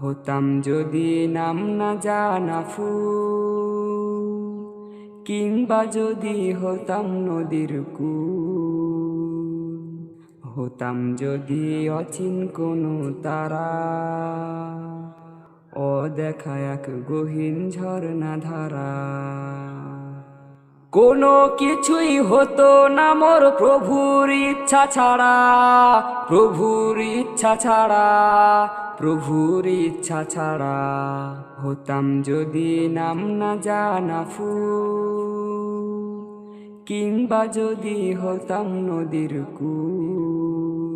হতাম যদি নাম না জানা ফুল, কিংবা যদি হতাম নদীর কু হতাম যদি অচিন কোনো তারা। ও দেখা এক গহীন ঝর্ণা ধারা কোনো কিছুই হতো না মোর প্রভুর ইচ্ছা ছাড়া, প্রভুর ইচ্ছা ছাড়া, প্রভুর ইচ্ছা ছাড়া হতাম যদি নাম না জানা ফুল, কিংবা যদি হতাম নদীর কুল,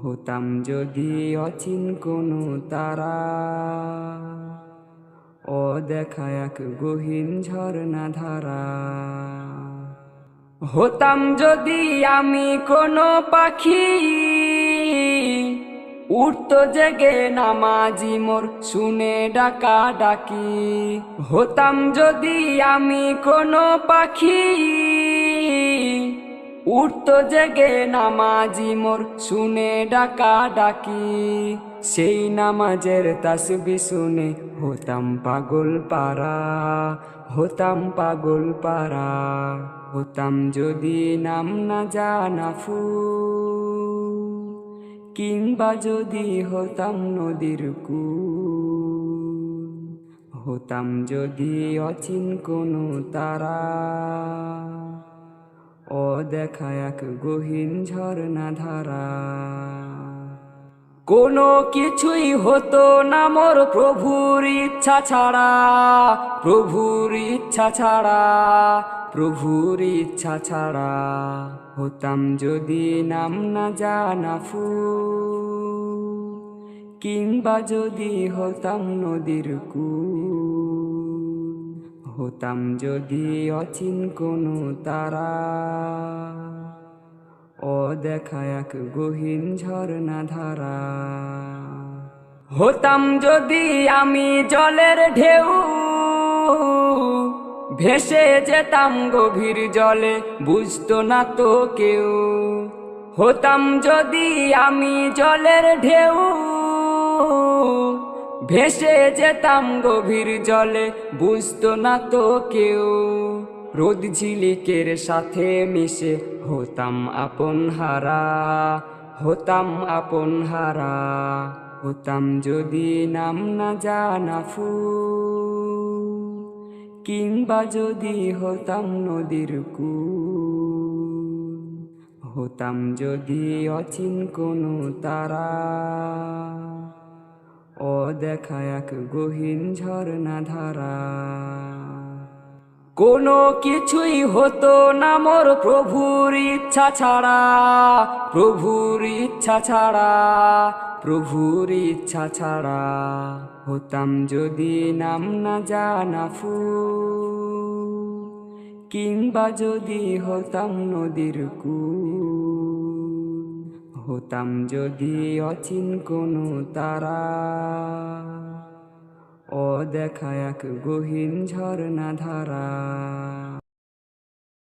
হতাম যদি অচিন কোনো তারা। দেখা এক গহীন ঝর্ণা ধারা। হতাম যদি আমি কোনো পাখি উঠত জেগে নামাজি মোর শুনে ডাকা ডাকি। হতাম যদি আমি কোনো পাখি উঠত জেগে নামাজি মোর শুনে ডাকা ডাকি। সেই নামাজের তাসবি শুনে, হতাম পাগল পারা হতাম পাগল পারা হতাম যদি নাম না জানা ফুল, কিংবা যদি হতাম নদীর কু হতাম যদি অচিন কোনো তারা। ও দেখা এক গহীন ঝর্ণা ধারা কোনো কিছুই হতো না মোর প্রভুর ইচ্ছা ছাড়া, প্রভুর ইচ্ছা ছাড়া, প্রভুর ইচ্ছা ছাড়া হতাম যদি নাম না জানা ফুল, কিংবা যদি হতাম নদীর কু হতাম যদি অচিন কোনো তারা। দেখা এক গহীন ঝর্ণা ধারা। হতাম যদি আমি জলের ঢেউ, ভেসে যেতাম গভীর জলে, বুঝতো না তো কেউ। হতাম যদি আমি জলের ঢেউ, ভেসে যেতাম গভীর জলে, বুঝতো না তো কেউ। রোদ ঝিলিকের সাথে মিশে হতাম আপন হারা, হতাম আপন হারা। হতাম যদি নাম না জানা ফুল, কিংবা যদি হতাম নদীর কু হতাম যদি অচিন কোনো তারা ও দেখা এক গহীন ঝর্ণা ধারা কোনো কিছুই হতো না মোর প্রভুর ইচ্ছা ছাড়া, প্রভুর ইচ্ছা ছাড়া, প্রভুর ইচ্ছা ছাড়া হতাম যদি নাম না জানা ফুল, কিংবা যদি হতাম নদীর কু হতাম যদি অচিন কোনো তারা। দেখা এক গহীন ঝর্ণা ধারা